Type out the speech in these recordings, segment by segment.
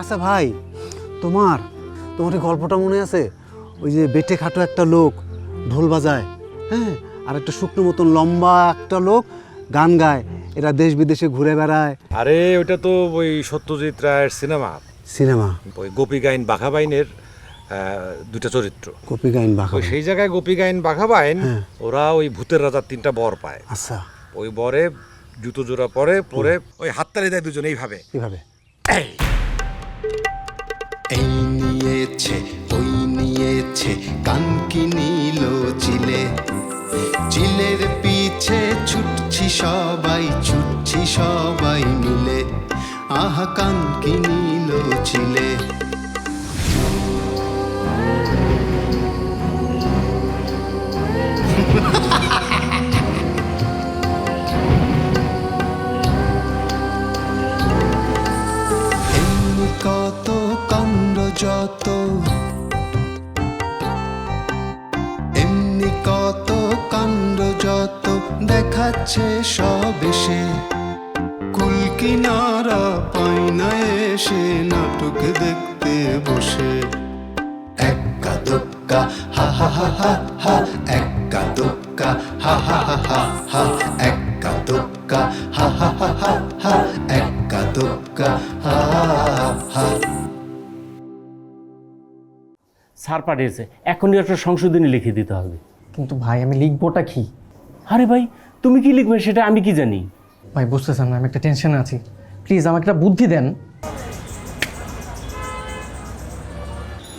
আচ্ছা ভাই তোমার তোমার এই গল্পটা মনে আছে? ওই যে বেটে খাটো একটা লোক ঢোল বাজায় হ্যাঁ? আর একটা শুকনো মতন লম্বা একটা লোক গান গায়। এরা দেশ বিদেশে ঘুরে বেড়ায়। আরে ওটা তো ওই সত্যজিৎ রায়ের সিনেমা। সিনেমা? ওই গোপী গাইন বাঘাবাইনের দুটা চরিত্র। গোপী গাইন বাঘা সেই জায়গায় গোপী গাইন বাঘা বাইন ওরা ওই ভূতের রাজার তিনটা বর পায়। আচ্ছা। ওই বরে জুতো জোড়া পরে পরে ওই হাততালি দেয় দুজন এইভাবে। কীভাবে এই নিয়েছে দেখাচ্ছে সব এসে কুল কিনারা পাই না এসে নাটক দেখতে বসে একা দোক্কা হা হা হা হা হা একা দোক্কা হা হা হা হা হা একা দোক্কা হা হা হা হা হা একা দোক্কা হা হা স্যার পাঠিয়েছে এখনই একটা সংশোধনী লিখে দিতে হবে কিন্তু ভাই আমি লিখবোটা কি আরে ভাই তুমি কি লিখবে সেটা আমি কি জানি? ভাই বুঝতেছেন না আমি একটা টেনশনে আছি। প্লিজ আমাকে একটা বুদ্ধি দেন।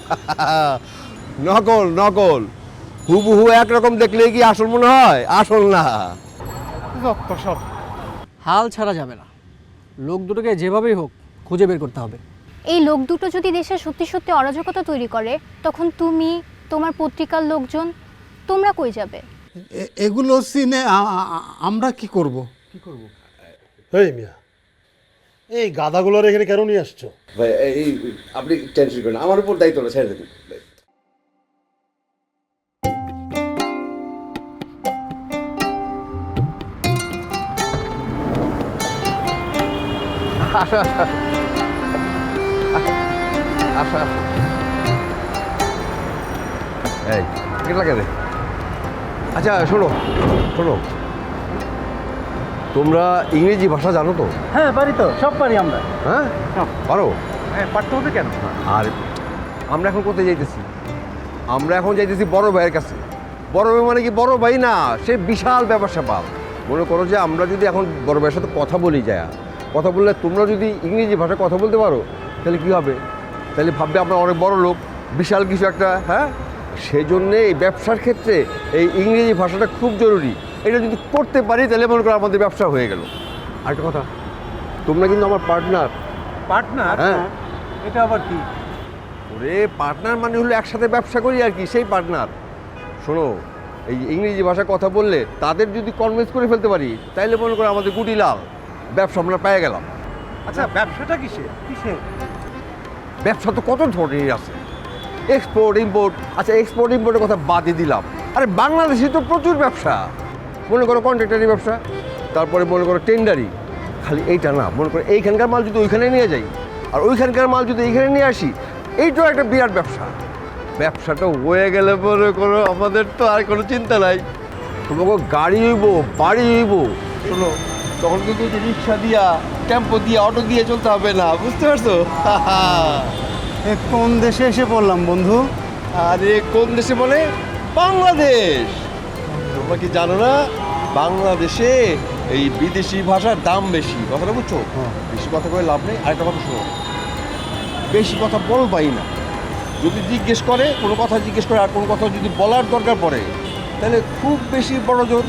নকল নকল। হুবহু একরকম দেখলে কি আসল মনে হয়? আসল না। সব। হাল ছাড়া যাবে না। লোক দুটোকে যেভাবেই হোক খুঁজে বের করতে হবে। এই লোক দুটো যদি দেশে সত্যি সত্যি অরাজকতা তৈরি করে তখন তুমি তোমার পত্রিকার লোকজন তোমরা কই যাবে? এগুলো সিনে আমরা আ- আমরা কি করব? এই মিয়া এই গাদাগুলোর এখানে কেন নিয়ে আসছো? ভাই এই আপনি টেনশন করেন আমার উপর দায়িত্বটা ছেড়ে দেবেন এই টিকিট লাগে দে আচ্ছা শোনো শোনো। তোমরা ইংরেজি ভাষা জানো তো? হ্যাঁ পারি তো সব পারি আমরা। হ্যাঁ? পারো? হ্যাঁ পারতে হবে কেন? আর আমরা এখন কোথায় যাইতেছি? আমরা এখন যাইতেছি বড় ভাইয়ের কাছে। বড় ভাই মানে কি বড় ভাই না সে বিশাল ব্যবসা পাল মনে করো যে আমরা যদি এখন বড় ভাইয়ের সাথে কথা বলি যায় কথা বললে তোমরা যদি ইংরেজি ভাষায় কথা বলতে পারো তাহলে কি হবে? তাহলে ভাববে আমরা অনেক বড় লোক বিশাল কিছু একটা হ্যাঁ? সেই জন্যে এই ব্যবসার ক্ষেত্রে এই ইংরেজি ভাষাটা খুব জরুরি। এটা যদি করতে পারি তাহলে মনে করো আমাদের ব্যবসা হয়ে গেল। আরেকটা কথা তোমরা কিন্তু আমার পার্টনার পার্টনার হ্যাঁ। এটা আবার কি? ওরে পার্টনার মানে হলো একসাথে ব্যবসা করি আর কি সেই পার্টনার শোনো এই ইংরেজি ভাষায় কথা বললে তাদের যদি কনভিন্স করে ফেলতে পারি তাইলে মনে করো আমাদের গুটি লাল। ব্যবসা আমরা পেয়ে গেলাম। আচ্ছা ব্যবসাটা কিসে কিসে ব্যবসা তো কত ধরনের আছে? এক্সপোর্ট ইম্পোর্ট আচ্ছা এক্সপোর্ট ইম্পোর্টের কথা বাদই দিলাম। আরে, বাংলাদেশে তো প্রচুর ব্যবসা। মনে করো কন্ট্রাক্টারি ব্যবসা, তারপরে মনে করো টেন্ডারি খালি এইটা না, মনে করো এইখানকার মাল যদি ওইখানে নিয়ে যাই, আর ওইখানকার মাল যদি এইখানে নিয়ে আসি, এইটাও একটা বিরাট ব্যবসা। ব্যবসাটা হয়ে গেলে মনে করো আমাদের তো আর কোনো চিন্তা নাই। তোমাকে গাড়ি হইব, বাড়ি হইব। শোনো, তখন কিন্তু রিক্সা দিয়া, টেম্পো দিয়ে, অটো দিয়ে চলতে হবে না, বুঝতে পারছ? কোন দেশে এসে পড়লাম বন্ধু? আরে কোন দেশে বলে? বাংলাদেশ। তোমরা কি জানো না বাংলাদেশে এই বিদেশি ভাষার দাম বেশি? কথাটা বুঝছ? বেশি কথা করে লাভ নেই আরেকটা কথা শোনো। বেশি কথা বলবাই না। যদি জিজ্ঞেস করে কোনো কথা জিজ্ঞেস করে আর কোনো কথা যদি বলার দরকার পড়ে তাহলে খুব বেশি বড় জোর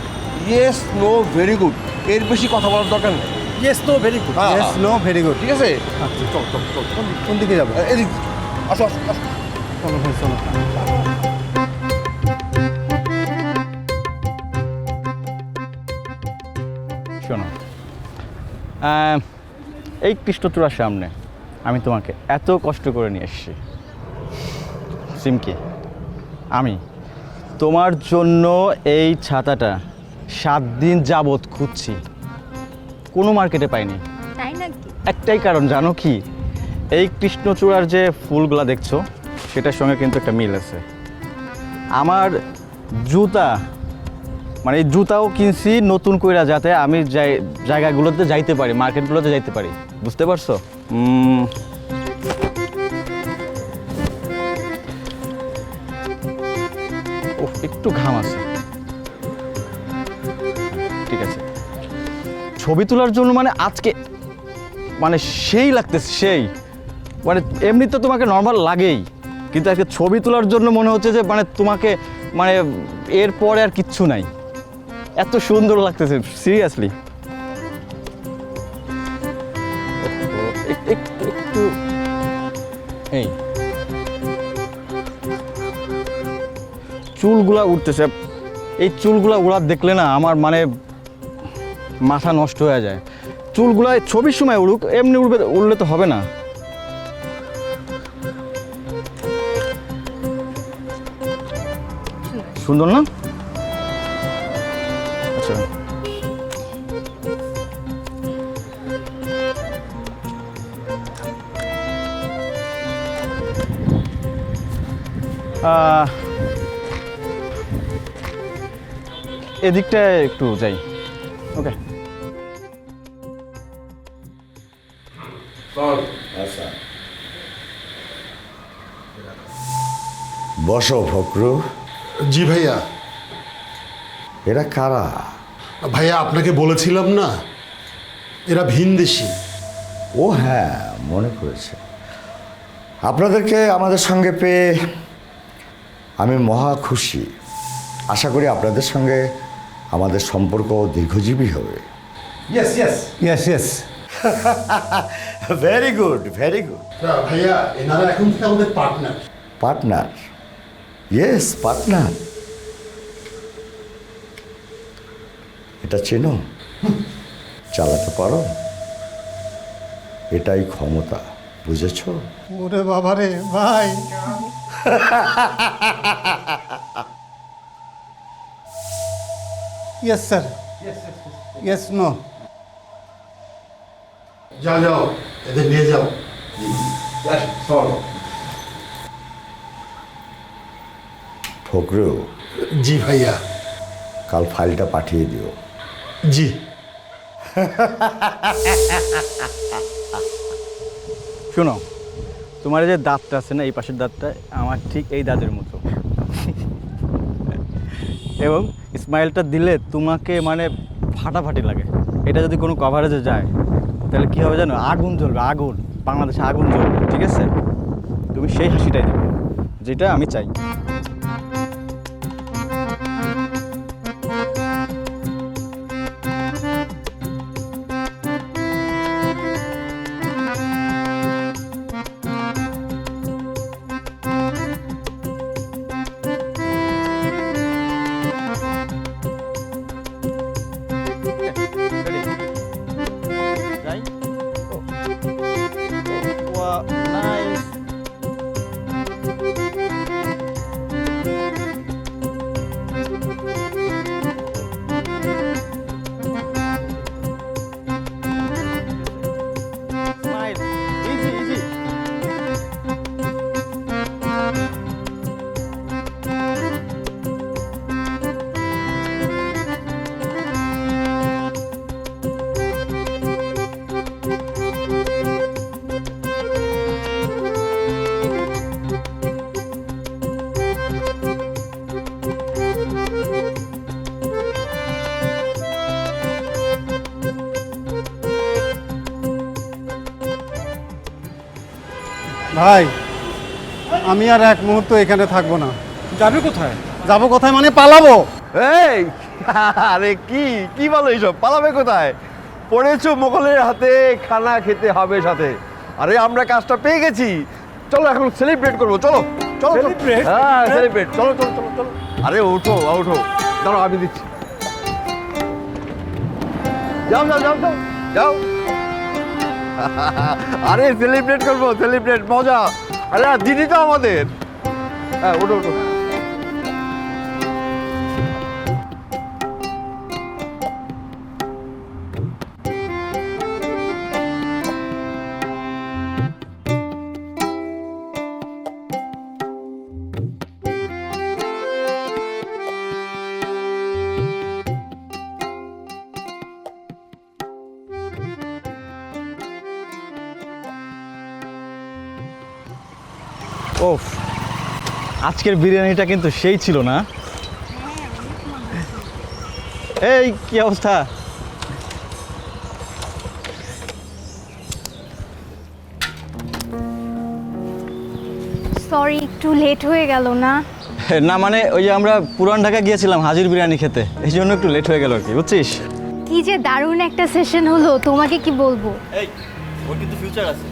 ইয়েস নো ভেরি গুড এর বেশি কথা বলার দরকার নেই। ইয়েস তো ভেরি গুড হ্যাঁ, ইয়েস নো ভেরি গুড ঠিক আছে? চল চল চল চল কোন দিকে যাব? এদিক। আসো আসো আসো। চলো ভাই চলো। শোনো এই কৃষ্ণচূড়ার সামনে আমি তোমাকে এত কষ্ট করে নিয়ে এসেছি। সিমকে আমি তোমার জন্য এই ছাতাটা সাত দিন যাবৎ খুঁজছি। কোনো মার্কেটে পাইনি। তাই নাকি? একটাই কারণ জানো কি? এই কৃষ্ণচূড়ার যে ফুলগুলা দেখছ সেটার সঙ্গে কিন্তু একটা মিল আছে। আমার জুতা মানে এই জুতাও কিনছি নতুন কইরা যাতে আমি যাই জায়গাগুলোতে যাইতে পারি মার্কেটগুলোতে যাইতে পারি। বুঝতে পারছ? ওহ, একটু ঘাম আছে। ঠিক আছে। ছবি তোলার জন্য মানে আজকে মানে সেই লাগতেছে, সেই। মানে এমনি তো তোমাকে নর্মাল লাগেই, কিন্তু আজকে ছবি তোলার জন্য মনে হচ্ছে যে মানে তোমাকে মানে এরপরে আর কিচ্ছু নাই। এত সুন্দর লাগতেছে সিরিয়াসলি একটু এই। চুলগুলা উঠতেছে। এই চুলগুলা উড়া দেখলে না আমার মানে মাথা নষ্ট হয়ে যায়। চুলগুলা ছবির সময় উড়ুক, এমনি উড়বে, উড়লে তো হবে না। সুন্দর না? আচ্ছা। এদিকটায় একটু যাই। ওকে বসো ফকরু জি ভাইয়া। এরা কারা? ভাইয়া আপনাকে বলেছিলাম না এরা ভিনদেশি ও হ্যাঁ মনে পড়েছে। আপনাদেরকে আমাদের সঙ্গে পেয়ে আমি মহা খুশি। আশা করি আপনাদের সঙ্গে আমাদের সম্পর্ক দীর্ঘজীবী হবে। Yes yes yes yes very good very good ভাইয়া এনারা এখন থেকে আমাদের পার্টনার পার্টনার ইয়েস পার্টনার এটা চেনো? চালাতে পারো? এটাই ক্ষমতা বুঝেছ? ওরে বাবারে ভাই। ইয়েস স্যার ইয়েস নো যাও যাও এদের নিয়ে যাও। ফকরু জি ভাইয়া। কাল ফাইলটা পাঠিয়ে দিও। জি। শোনো তোমার এই যে দাঁতটা আছে না এই পাশের দাঁতটা আমার ঠিক এই দাঁতের মতো। এবং স্মাইলটা দিলে তোমাকে মানে ফাটাফাটি লাগে। এটা যদি কোনো কভারেজে যায় তাহলে কী হবে জানো? আগুন জ্বলবে আগুন। বাংলাদেশে আগুন জ্বলবে ঠিক আছে? তুমি সেই হাসিটাই দেবে যেটা আমি চাই। ভাই আমি আর এক মুহূর্ত এখানে থাকব না। যাবে কোথায়? যাব কোথায় মানে পালাবো। এই আরে কি কি বলো এইসব? পালাবে কোথায়? পড়েছো মোগলের হাতে খানা খেতে হবে সাথে। আরে আমরা কাজটা পেয়ে গেছি। চলো এখন সেলিব্রেট করব চলো চলো চলো। Celebrate? হ্যাঁ সেলিব্রেট চলো চলো চলো চলো। আরে ওঠো ওঠো। দাঁড়াও আমি দিচ্ছি। যাও যাও যাও যাও। যাও। আরে সেলিব্রেট করব সেলিব্রেট মজা। আরে দিদি তো আমাদের। হ্যাঁ ওঠো ওঠো আজকের বিরিয়ানিটা কিন্তু সেই ছিল না। এই কি অবস্থা? সরি একটু লেট হয়ে গেল না? না মানে ওই যে আমরা পুরান ঢাকা গিয়েছিলাম হাজির বিরিয়ানি খেতে এই জন্য একটু লেট হয়ে গেল আর কি বুঝছিস? কি যে দারুণ একটা সেশন হলো তোমাকে কি বলব? এই ওর কিন্তু ফিউচার আছে।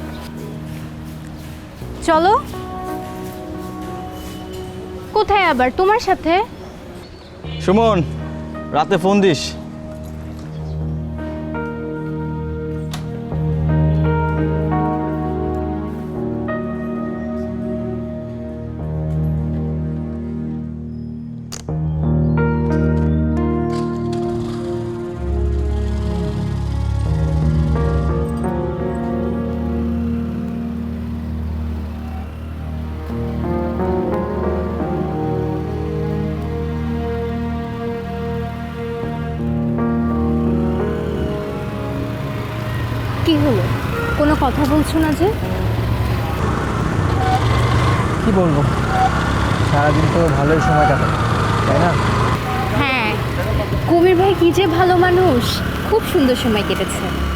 চলো কোথায় আবার? তোমার সাথে? সুমন রাতে ফোন দিস। বলছো না যে? কি বলব? সারাদিন তো ভালোই সময় কাটে তাই না? হ্যাঁ। কুমির ভাই কি যে ভালো মানুষ। খুব সুন্দর সময় কেটেছে।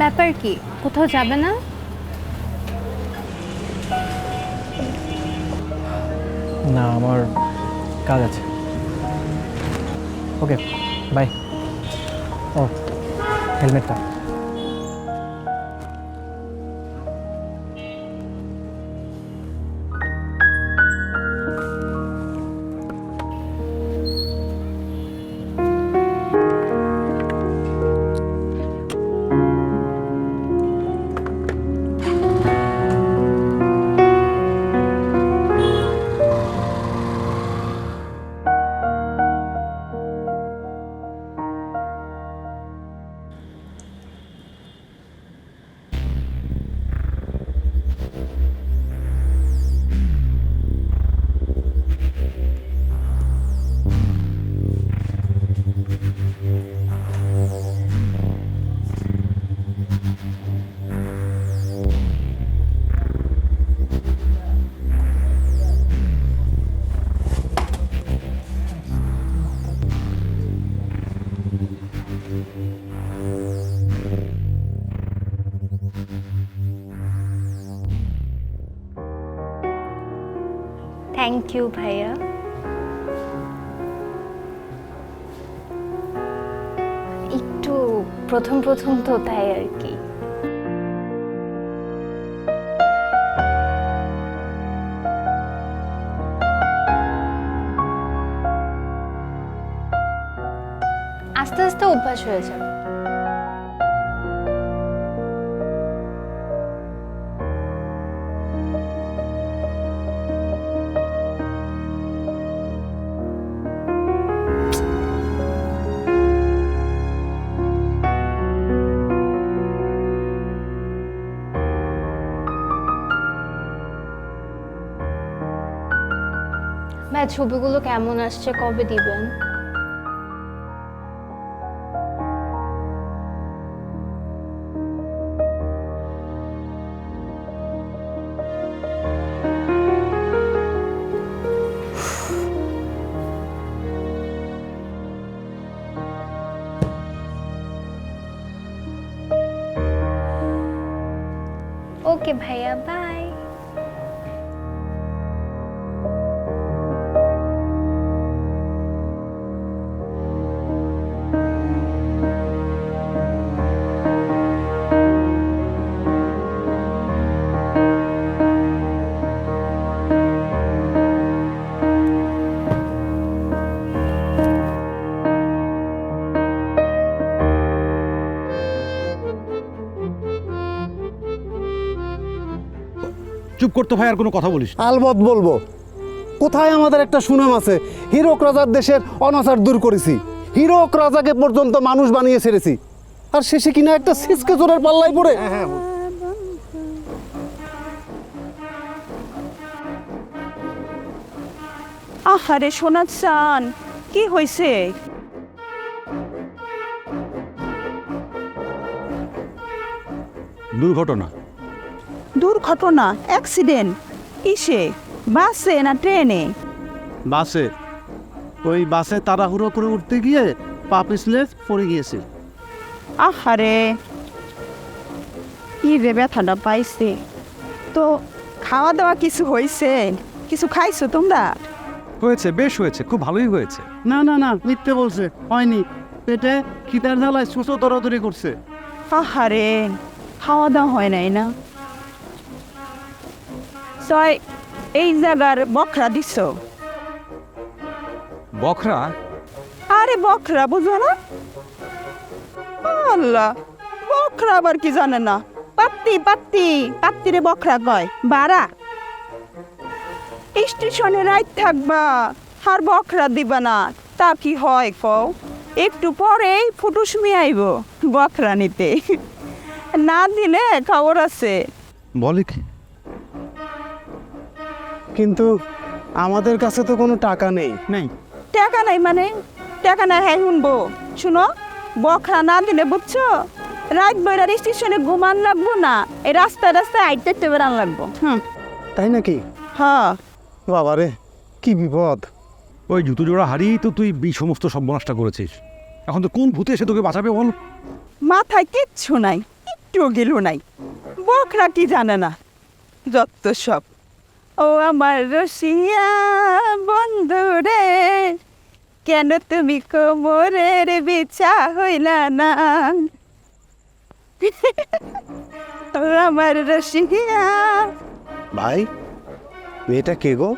ব্যাপার কি? কোথাও যাবে না? না আমার কাজ আছে। ওকে বাই ও হেলমেটটা ইউ ভাইয়া একটু প্রথম প্রথম তো তাই আর কি। আস্তে আস্তে অভ্যাস হয়ে যাবে। ভাই ছবিগুলো কেমন আসছে কবে দিবেন? ওকে ভাইয়া বাই। চুপ করতে ভাই আর কোনো কথা বলিস না। আলবত বলব কোথায় আমাদের একটা সুনাম আছে? হিরক রাজার দেশের অনাচার দূর করেছি। হিরক রাজাকে পর্যন্ত মানুষ বানিয়ে ছেড়েছি। আর শেষে কিনা একটা সিসকে জোরের পাল্লায় পড়ে। আহারে সোনা চান কি হয়েছে? দুর্ঘটনা। দুর্ঘটনা অ্যাক্সিডেন্ট কিসে? বাসে না ট্রেনে? বাসে। ওই বাসে তাড়াহুড়ো করে উঠতে গিয়ে পা পিছলে পড়ে গিয়েছে আহারে! কি রে ব্যথাটা পাইছে? তো খাওয়া দাওয়া কিছু হয়েছে কিছু খাইছো তোমরা? হয়েছে বেশ হয়েছে খুব ভালোই হয়েছে। না না না মিথ্যে বলছে হয়নি। পেটে খিদার জ্বালায় সুসো দরাদরি করছে। আহারে! খাওয়া দাওয়া হয় নাই না? ছয় এই জায়গার বখরা দিছ। বখরা? আরে বখরা বুঝো না। আল্লাহ বখরা আবার কি জানে না? পাত্তি পাত্তি পাত্তিরে বখরা কয় বাড়া। স্টেশনে রাইত থাকবা আর বখরা দিবা না তা কি হয় কও? একটু পরেই ফুটুসমি আইব বখরা নিতে। না দিলে খবর আছে। বলে কি? কিন্তু আমাদের কাছে তো কোনো টাকা নেই। নেই। টাকা নাই মানে? টাকা নাই হ্যাঁ শুনব। শুনো বখরা না দিলে বুঝছ? রাত বেড়ার স্টেশনে ঘুমান লাগবো না এই রাস্তায় রাস্তায় আইতে বেড়ান লাগবো। হুম। তাই নাকি? হ্যাঁ। বাবারে কি বিপদ। ওই জুতো জোড়া হারিয়েই তো তুই বি সমস্ত সর্বনাশটা করেছিস। এখন তো কোন ভূতে এসে তোকে বাঁচাবে বল? মাথায় কিচ্ছু নাই একটু গেল নাই। বখরা কি জানে না? যত সব। ও আমার রসিয়া বন্ধু রে কেন তুমি কোমরের বিছা হইলা না? ও আমার রসিয়া। ভাই মেয়েটা কে গো?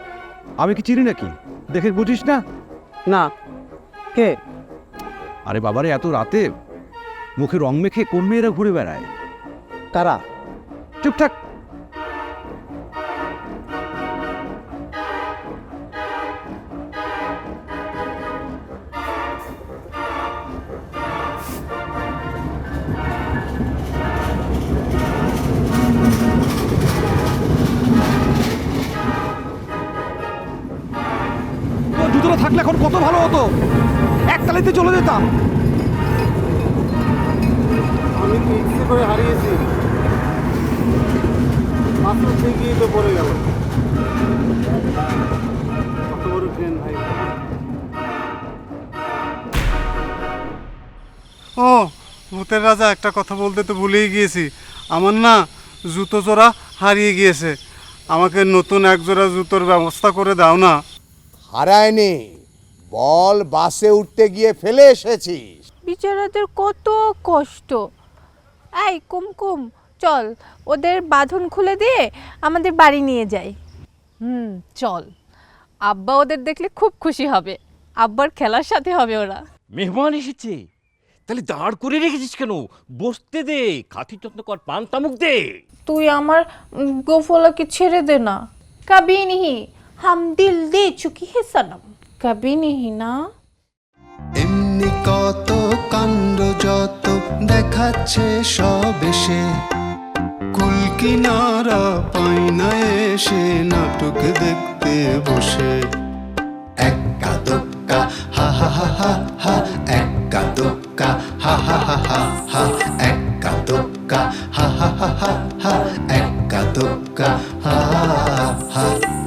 আমি কি চিনি নাকি? দেখে বুঝিস না? না কে? আরে বাবারে এত রাতে মুখে রং মেখে কোন মেয়েরা ঘুরে বেড়ায়? তারা? চুপঠাক চলে যেতাম। আমি তো ইচ্ছে করে হারিয়েছি। মাত্র ঠিকই তো পড়ে গেল। কত বড় ট্রেন ভাই। ও ভূতের রাজা একটা কথা বলতে তো ভুলেই গিয়েছি। আমার না জুতো জোড়া হারিয়ে গিয়েছে। আমাকে নতুন এক জোড়া জুতোর ব্যবস্থা করে দাও না। হারায়নি। বল বাসে উঠতে গিয়ে ফেলে এসেছিস। বিচারাদের কত কষ্ট। এই কুমকুম চল ওদের বাঁধন খুলে দিয়ে আমাদের বাড়ি নিয়ে যাই। হুম চল। আব্বা ওদের দেখলে খুব খুশি হবে। আব্বার খেলার সাথে হবে ওরা। মেহমান এসেছে। তাহলে দাঁড় করে রেখেছিস কেন? বসতে দে খাতি যত্ন কর পান তামুক দে। তুই আমার গোফলাকে ছেড়ে দে না। কবি নিহি হাম দিল দে চুকি হে সনম কবি নেহি না এমনি কত কাণ্ড যত দেখাচ্ছে সব এসে কুলকিনারা পাই না এসে নাটক দেখতে বসে একা দোক্কা হা হা হা হা হা একা দোক্কা হা হা হা হা হা একা দোক্কা হা হা হা হা হা একা দোক্কা হা হা